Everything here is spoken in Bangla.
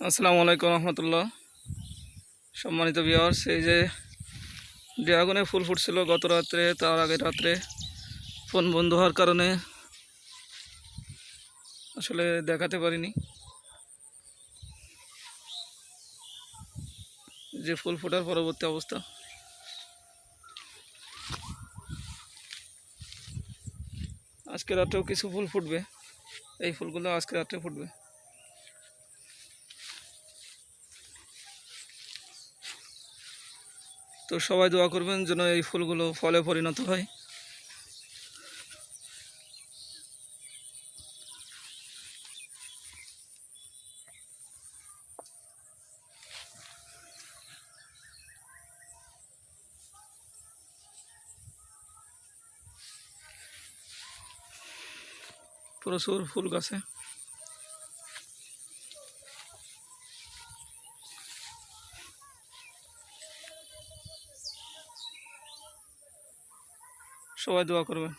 আসসালামু আলাইকুম রহমতুল্লাহ। সম্মানিত বিয়ার্স এই যে ড্রাগনে ফুল ফুটছিল গত রাত্রে, তার আগের রাত্রে ফোন বন্ধ হওয়ার কারণে আসলে দেখাতে পারিনি। যে ফুল ফোটার পরবর্তী অবস্থা। আজকে রাত্রেও কিছু ফুল ফুটবে। এই ফুলগুলো আজকে রাত্রে ফুটবে। তো সবাই দোয়া করবেন যেন এই ফুলগুলো ফলে পরিণত হয়। প্রচুর ফুল গাছে। সবাই দোয়া করবেন।